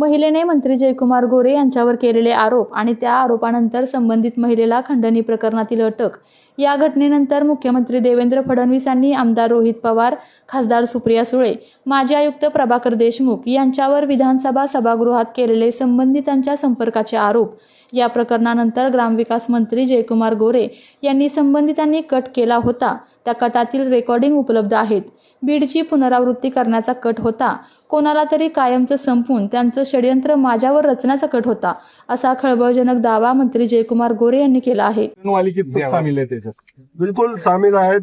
महिलेने मंत्री जयकुमार गोरे यांच्यावर केलेले आरोप आणि त्या आरोपानंतर संबंधित महिलेला खंडणी प्रकरणातील अटक या घटनेनंतर मुख्यमंत्री देवेंद्र फडणवीस यांनी आमदार रोहित पवार खासदार सुप्रिया सुळे माजी आयुक्त प्रभाकर देशमुख यांच्यावर विधानसभा सभागृहात केलेले संबंधितांच्या संपर्काचे आरोप. या प्रकरणानंतर ग्रामविकास मंत्री जयकुमार गोरे यांनी संबंधितांनी कट केला होता. त्या कटातील रेकॉर्डिंग उपलब्ध आहेत. बीडची पुनरावृत्ती करण्याचा कट होता. कोणाला तरी कायमचं संपून त्यांचं षडयंत्र माझ्यावर रचण्याचा कट होता असा खळबळजनक दावा मंत्री जयकुमार गोरे यांनी केला आहे. बिलकुल सामील आहेत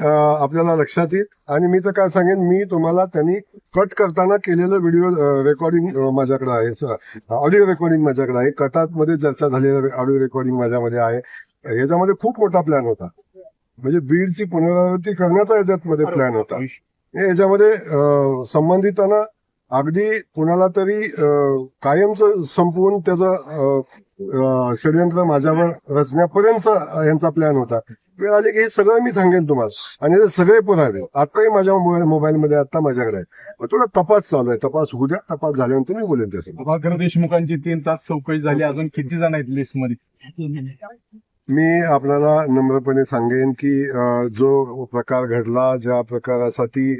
आपल्याला लक्षात येईल. आणि मी तर काय सांगेन मी तुम्हाला त्यांनी कट करताना केलेलं व्हिडिओ रेकॉर्डिंग माझ्याकडे आहे ऑडिओ रेकॉर्डिंग माझ्याकडे आहे. कटात मध्ये चर्चा झालेलं ऑडिओ रेकॉर्डिंग माझ्यामध्ये आहे. याच्यामध्ये खूप मोठा प्लॅन होता. म्हणजे बीडची पुनरावृत्ती करण्याचा याच्यामध्ये प्लॅन होता. याच्यामध्ये संबंधितांना अगदी कुणाला तरी कायमचं संपवून त्याचं षडयंत्र माझ्यावर रचण्यापर्यंत यांचा प्लॅन होता. वेळ आली की हे सगळं मी सांगेन तुम्हाला. आणि हे सगळे पुरावे आताही माझ्या मोबाईल मोबाईलमध्ये आता माझ्याकडे आहे. मग थोडा तपास चालू आहे. तपास होऊ द्या. तपास झाल्यानंतर मी बोलेन त्याचं प्रभाकर देशमुखांची तीन तास चौकशी झाली. अजून किती जण आहेत लिस्टमध्ये? मी आपल्याला नम्रपणे सांगेन की जो प्रकार घडला ज्या प्रकारासाठी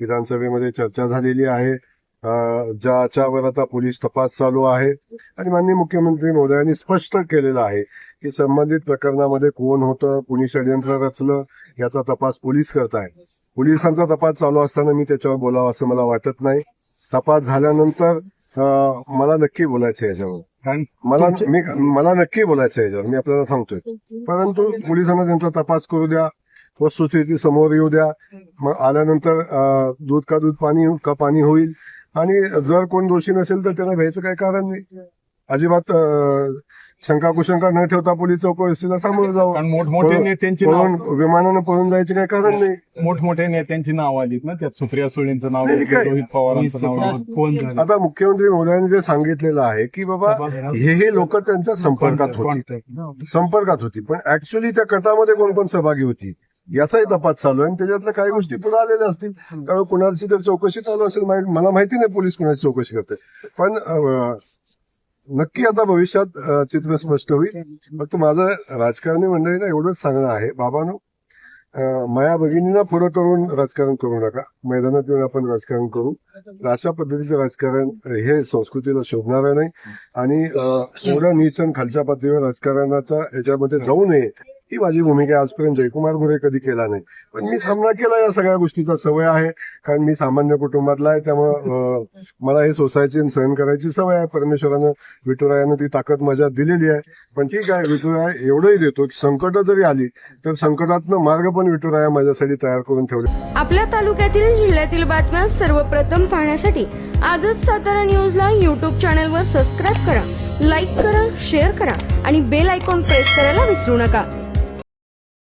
विधानसभेमध्ये चर्चा झालेली आहे ज्याच्यावर आता पोलीस तपास चालू आहे आणि माननीय मुख्यमंत्री महोदयांनी स्पष्ट केलेलं आहे की संबंधित प्रकरणामध्ये कोण होतं कुणी षडयंत्र रचलं याचा तपास पोलीस करताय पोलिसांचा तपास चालू असताना मी त्याच्यावर बोलावं असं मला वाटत नाही. तपास झाल्यानंतर मला नक्की बोलायचं आहे याच्यावर. मला मी मला नक्की बोलायचं आहे याच्यावर. मी आपल्याला सांगतोय. परंतु पोलिसांना त्यांचा तपास करू द्या वस्तुस्थिती समोर येऊ द्या. मग आल्यानंतर दूध का दूध पाणी का पाणी होईल? आणि जर कोण दोषी नसेल तर त्याला भ्यायचं काही कारण नाही. अजिबात शंका कुशंका न ठेवता पोलीस चौकशीला सामोरं जावं. कारण मोठमोठे पळून- नेत्यांची पळून विमानानं पळून जायचे काही कारण नाही. मोठमोठ्या नेत्यांची नाव आलीत ना त्यात? सुप्रिया सुळेंचं नाव नाही, आहे, काय? रोहित पवारांचं नाव आहे. कोण झालं? आता मुख्यमंत्री महोदयांनी जे सांगितलेलं आहे की बाबा हे हे लोक त्यांच्या संपर्कात होते. संपर्कात होती. पण ऍक्च्युली त्या कटामध्ये कोण कोण सहभागी होती? याचाही तपास चालू आहे आणि त्याच्यातल्या काही गोष्टी पुढे आलेल्या असतील. त्यामुळे कुणाची तर चौकशी चालू असेल मला माहिती नाही पोलीस कुणाची चौकशी करते. पण नक्की आता भविष्यात चित्र स्पष्ट होईल. फक्त माझं राजकारणी मंडळीला एवढंच सांगणं आहे. बाबानो माया भगिनींना पुढं करून राजकारण करू नका. मैदानात येऊन आपण राजकारण करू. अशा पद्धतीचं राजकारण हे संस्कृतीला शोभणार नाही. आणि एवढं नीच आणि खालच्या पातळीवर राजकारणाच्या याच्यामध्ये जाऊ नये. ही माझी भूमिका आजपर्यंत जयकुमार गोरे कधी केला नाही. पण मी सामना केला या सगळ्या गोष्टीचा. सवय आहे. कारण मी सामान्य कुटुंबातला आहे. त्यामुळं मला हे सोसायची आणि सहन करायची सवय आहे. परमेश्वरानं विठुरायानं ती ताकद माझ्या दिलेली आहे. पण ठीक आहे. विठुराया एवढंही देतो की संकट जरी आली तर संकटातनं मार्ग पण विठुराया माझ्यासाठी तयार करून ठेवले. आपल्या तालुक्यातील जिल्ह्यातील बातम्या सर्वप्रथम पाहण्यासाठी आजच सातारा न्यूजला यूट्यूब चॅनलवर सबस्क्राईब करा लाईक करा शेअर करा आणि बेल आयकॉन प्रेस करायला विसरू नका.